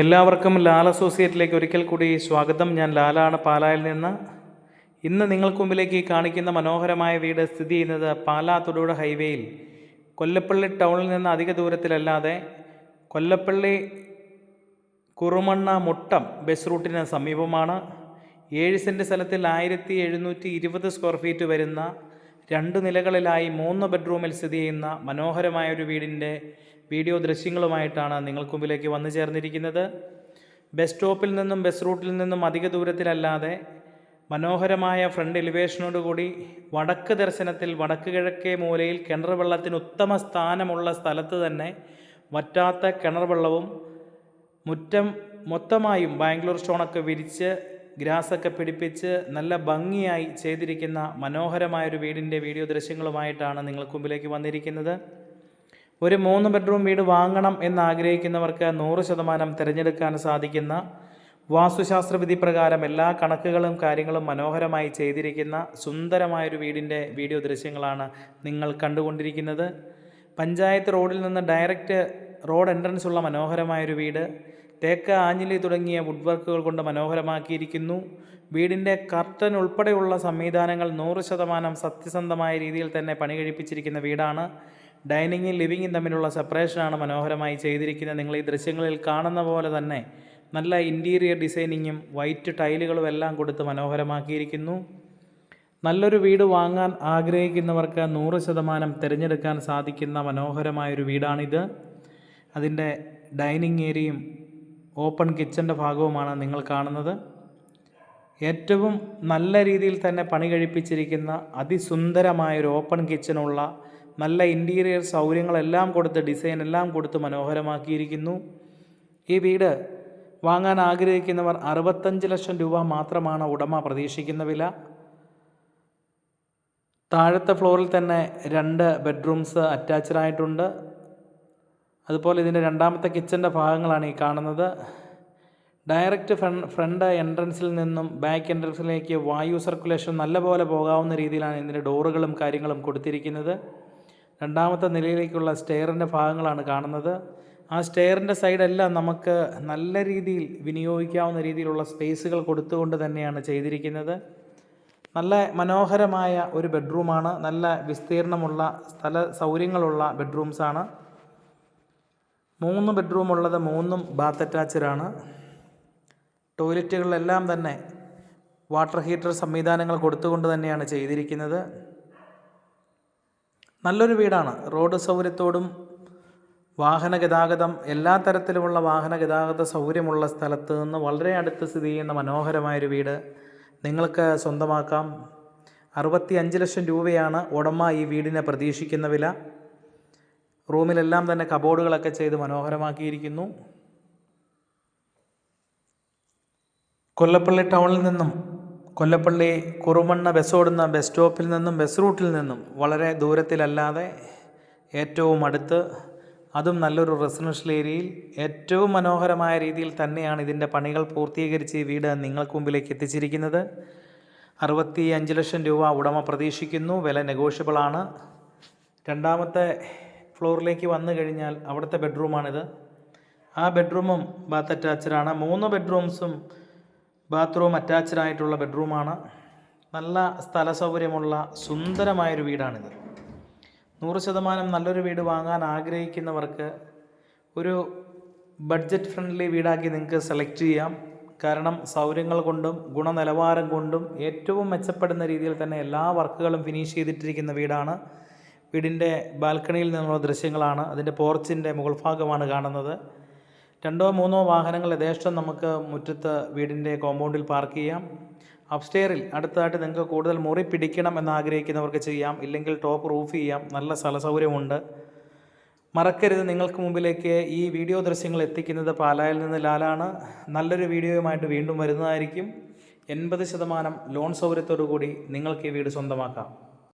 എല്ലാവർക്കും ലാൽ അസോസിയേറ്റിലേക്ക് ഒരിക്കൽ കൂടി സ്വാഗതം. ഞാൻ ലാലാണ് പാലായിൽ നിന്ന്. ഇന്ന് നിങ്ങൾക്ക് മുമ്പിലേക്ക് കാണിക്കുന്ന മനോഹരമായ വീട് സ്ഥിതി ചെയ്യുന്നത് പാലാ തൊടുപുഴ ഹൈവേയിൽ. കൊല്ലപ്പള്ളി ടൗണിൽ നിന്ന് അധിക ദൂരത്തിലല്ലാതെ കൊല്ലപ്പള്ളി കുറുമണ്ണ മുട്ടം ബസ് റൂട്ടിന് സമീപമാണ്. ഏഴ് സെന്റ് സ്ഥലത്തിൽ ആയിരത്തി എഴുന്നൂറ്റി ഇരുപത് സ്ക്വയർ ഫീറ്റ് വരുന്ന രണ്ട് നിലകളിലായി മൂന്ന് ബെഡ്റൂമിൽ സ്ഥിതി ചെയ്യുന്ന മനോഹരമായ ഒരു വീടിന്റെ വീഡിയോ ദൃശ്യങ്ങളുമായിട്ടാണ് നിങ്ങൾക്ക് മുമ്പിലേക്ക് വന്നു ചേർന്നിരിക്കുന്നത്. ബസ് സ്റ്റോപ്പിൽ നിന്നും ബസ് റൂട്ടിൽ നിന്നും അധിക ദൂരത്തിലല്ലാതെ മനോഹരമായ ഫ്രണ്ട് എലിവേഷനോടുകൂടി വടക്ക് ദർശനത്തിൽ വടക്ക് കിഴക്കേ മൂലയിൽ കിണർ വെള്ളത്തിന് ഉത്തമ സ്ഥാനമുള്ള സ്ഥലത്ത് തന്നെ വറ്റാത്ത കിണർ വെള്ളവും മുറ്റം മൊത്തമായും ബാംഗ്ലൂർ സ്റ്റോണൊക്കെ വിരിച്ച് ഗ്രാസൊക്കെ പിടിപ്പിച്ച് നല്ല ഭംഗിയായി ചെയ്തിരിക്കുന്ന മനോഹരമായൊരു വീടിന്റെ വീഡിയോ ദൃശ്യങ്ങളുമായിട്ടാണ് നിങ്ങൾക്ക് മുമ്പിലേക്ക് വന്നിരിക്കുന്നത്. ഒരു മൂന്ന് ബെഡ്റൂം വീട് വാങ്ങണം എന്ന് ആഗ്രഹിക്കുന്നവർക്ക് നൂറ് ശതമാനം തിരഞ്ഞെടുക്കാൻ സാധിക്കുന്ന വാസ്തുശാസ്ത്ര വിധി പ്രകാരം എല്ലാ കണക്കുകളും കാര്യങ്ങളും മനോഹരമായി ചെയ്തിരിക്കുന്ന സുന്ദരമായൊരു വീടിന്റെ വീഡിയോ ദൃശ്യങ്ങളാണ് നിങ്ങൾ കണ്ടുകൊണ്ടിരിക്കുന്നത്. പഞ്ചായത്ത് റോഡിൽ നിന്ന് ഡയറക്റ്റ് റോഡ് എൻട്രൻസ് ഉള്ള മനോഹരമായൊരു വീട്. തേക്ക ആഞ്ഞിലി തുടങ്ങിയ വുഡ് വർക്കുകൾ കൊണ്ട് മനോഹരമാക്കിയിരിക്കുന്നു. വീടിന്റെ കർട്ടൻ ഉൾപ്പെടെയുള്ള സംവിധാനങ്ങൾ നൂറ് ശതമാനം സത്യസന്ധമായ രീതിയിൽ തന്നെ പണി കഴിപ്പിച്ചിരിക്കുന്ന വീടാണ് ഡൈനിങ്ങും ലിവിങ്ങും തമ്മിലുള്ള സെപ്പറേഷനാണ് മനോഹരമായി ചെയ്തിരിക്കുന്നത്. നിങ്ങൾ ഈ ദൃശ്യങ്ങളിൽ കാണുന്ന പോലെ തന്നെ നല്ല ഇന്റീരിയർ ഡിസൈനിങ്ങും വൈറ്റ് ടൈലുകളും എല്ലാം കൊടുത്ത് മനോഹരമാക്കിയിരിക്കുന്നു. നല്ലൊരു വീട് വാങ്ങാൻ ആഗ്രഹിക്കുന്നവർക്ക് നൂറ് ശതമാനം തിരഞ്ഞെടുക്കാൻ സാധിക്കുന്ന മനോഹരമായൊരു വീടാണിത്. അതിന്റെ ഡൈനിങ് ഏരിയയും ഓപ്പൺ കിച്ചന്റെ ഭാഗവുമാണ് നിങ്ങൾ കാണുന്നത്. ഏറ്റവും നല്ല രീതിയിൽ തന്നെ പണി കഴിപ്പിച്ചിരിക്കുന്ന അതിസുന്ദരമായൊരു ഓപ്പൺ കിച്ചനുള്ള നല്ല ഇന്റീരിയർ സൗകര്യങ്ങളെല്ലാം കൊടുത്ത് ഡിസൈൻ എല്ലാം കൊടുത്ത് മനോഹരമാക്കിയിരിക്കുന്നു. ഈ വീട് വാങ്ങാൻ ആഗ്രഹിക്കുന്നവർ അറുപത്തഞ്ച് ലക്ഷം രൂപ മാത്രമാണ് ഉടമ പ്രതീക്ഷിക്കുന്ന വില. താഴത്തെ ഫ്ലോറിൽ തന്നെ രണ്ട് ബെഡ്റൂംസ് അറ്റാച്ച്ഡ് ആയിട്ടുണ്ട്. അതുപോലെ ഇതിന്റെ രണ്ടാമത്തെ കിച്ചന്റെ ഭാഗങ്ങളാണ് ഈ കാണുന്നത്. ഡയറക്റ്റ് ഫ്രണ്ട് ഫ്രണ്ട് എൻട്രൻസിൽ നിന്നും ബാക്ക് എൻട്രൻസിലേക്ക് വായു സർക്കുലേഷൻ നല്ലപോലെ പോകാവുന്ന രീതിയിലാണ് ഇതിന്റെ ഡോറുകളും കാര്യങ്ങളും കൊടുത്തിരിക്കുന്നത്. രണ്ടാമത്തെ നിലയിലേക്കുള്ള സ്റ്റെയറിന്റെ ഭാഗങ്ങളാണ് കാണുന്നത്. ആ സ്റ്റെയറിന്റെ സൈഡെല്ലാം നമുക്ക് നല്ല രീതിയിൽ വിനിയോഗിക്കാവുന്ന രീതിയിലുള്ള സ്പേസുകൾ കൊടുത്തുകൊണ്ട് തന്നെയാണ് ചെയ്തിരിക്കുന്നത്. നല്ല മനോഹരമായ ഒരു ബെഡ്റൂമാണ് നല്ല വിസ്തീർണമുള്ള സ്ഥല സൗകര്യങ്ങളുള്ള ബെഡ്റൂംസാണ് മൂന്ന് ബെഡ്റൂം ഉള്ളത് മൂന്നും ബാത്ത് അറ്റാച്ചഡാണ് ടോയ്ലറ്റുകളിലെല്ലാം തന്നെ വാട്ടർ ഹീറ്റർ സംവിധാനങ്ങൾ കൊടുത്തുകൊണ്ട് തന്നെയാണ് ചെയ്തിരിക്കുന്നത്. നല്ലൊരു വീടാണ്. റോഡ് സൗകര്യത്തോടും വാഹന ഗതാഗതം എല്ലാ തരത്തിലുമുള്ള വാഹന ഗതാഗത സൗകര്യമുള്ള സ്ഥലത്ത് നിന്ന് വളരെ അടുത്ത് സ്ഥിതി ചെയ്യുന്ന മനോഹരമായൊരു വീട് നിങ്ങൾക്ക് സ്വന്തമാക്കാം. അറുപത്തി അഞ്ച് ലക്ഷം രൂപയാണ് ഉടമ ഈ വീടിനെ പ്രതീക്ഷിക്കുന്ന വില. റൂമിലെല്ലാം തന്നെ കബോർഡുകളൊക്കെ ചെയ്ത് മനോഹരമാക്കിയിരിക്കുന്നു. കൊല്ലപ്പള്ളി ടൗണിൽ നിന്നും കൊല്ലപ്പള്ളി കുറുമണ്ണ ബസ് ഓടുന്ന ബസ് സ്റ്റോപ്പിൽ നിന്നും ബസ് റൂട്ടിൽ നിന്നും വളരെ ദൂരത്തിലല്ലാതെ ഏറ്റവും അടുത്ത് അതും നല്ലൊരു റെസിഡൻഷ്യൽ ഏരിയയിൽ ഏറ്റവും മനോഹരമായ രീതിയിൽ തന്നെയാണ് ഇതിന്റെ പണികൾ പൂർത്തീകരിച്ച് ഈ വീട് നിങ്ങൾക്ക് മുമ്പിലേക്ക് എത്തിച്ചിരിക്കുന്നത്. അറുപത്തി അഞ്ച് ലക്ഷം രൂപ ഉടമ പ്രതീക്ഷിക്കുന്നു. വില നെഗോഷ്യബിളാണ് രണ്ടാമത്തെ ഫ്ലോറിലേക്ക് വന്നു കഴിഞ്ഞാൽ അവിടുത്തെ ബെഡ്റൂമാണിത്. ആ ബെഡ്റൂമും ബാത്ത് അറ്റാച്ചഡാണ് മൂന്ന് ബെഡ്റൂംസും ബാത്റൂം അറ്റാച്ച്ഡ് ആയിട്ടുള്ള ബെഡ്റൂമാണ്. നല്ല സ്ഥല സൗകര്യമുള്ള സുന്ദരമായൊരു വീടാണിത്. നൂറ് ശതമാനം നല്ലൊരു വീട് വാങ്ങാൻ ആഗ്രഹിക്കുന്നവർക്ക് ഒരു ബഡ്ജറ്റ് ഫ്രണ്ട്ലി വീടാക്കി നിങ്ങൾക്ക് സെലക്ട് ചെയ്യാം. കാരണം സൗകര്യങ്ങൾ കൊണ്ടും ഗുണനിലവാരം കൊണ്ടും ഏറ്റവും മെച്ചപ്പെടുന്ന രീതിയിൽ തന്നെ എല്ലാ വർക്കുകളും ഫിനിഷ് ചെയ്തിട്ടിരിക്കുന്ന വീടാണ്. വീടിന്റെ ബാൽക്കണിയിൽ നിന്നുള്ള ദൃശ്യങ്ങളാണ്. അതിന്റെ പോർച്ചിന്റെ മുകൾ ഭാഗമാണ് കാണുന്നത്. രണ്ടോ മൂന്നോ വാഹനങ്ങൾ യഥേഷ്ടം നമുക്ക് മുറ്റത്ത് വീടിന്റെ കോമ്പൗണ്ടിൽ പാർക്ക് ചെയ്യാം. അപ്സ്റ്റെയറിൽ അടുത്തതായിട്ട് നിങ്ങൾക്ക് കൂടുതൽ മുറി പിടിക്കണം എന്ന് ആഗ്രഹിക്കുന്നവർക്ക് ചെയ്യാം. ഇല്ലെങ്കിൽ ടോപ്പ് റൂഫ് ചെയ്യാം. നല്ല സ്ഥല സൗകര്യമുണ്ട് മറക്കരുത്. നിങ്ങൾക്ക് മുമ്പിലേക്ക് ഈ വീഡിയോ ദൃശ്യങ്ങൾ എത്തിക്കുന്നത് പാലായിൽ നിന്ന് ലാലാണ്. നല്ലൊരു വീഡിയോയുമായിട്ട് വീണ്ടും വരുന്നതായിരിക്കും. എൺപത് ശതമാനം ലോൺ സൗകര്യത്തോടു കൂടി നിങ്ങൾക്ക് ഈ വീട് സ്വന്തമാക്കാം.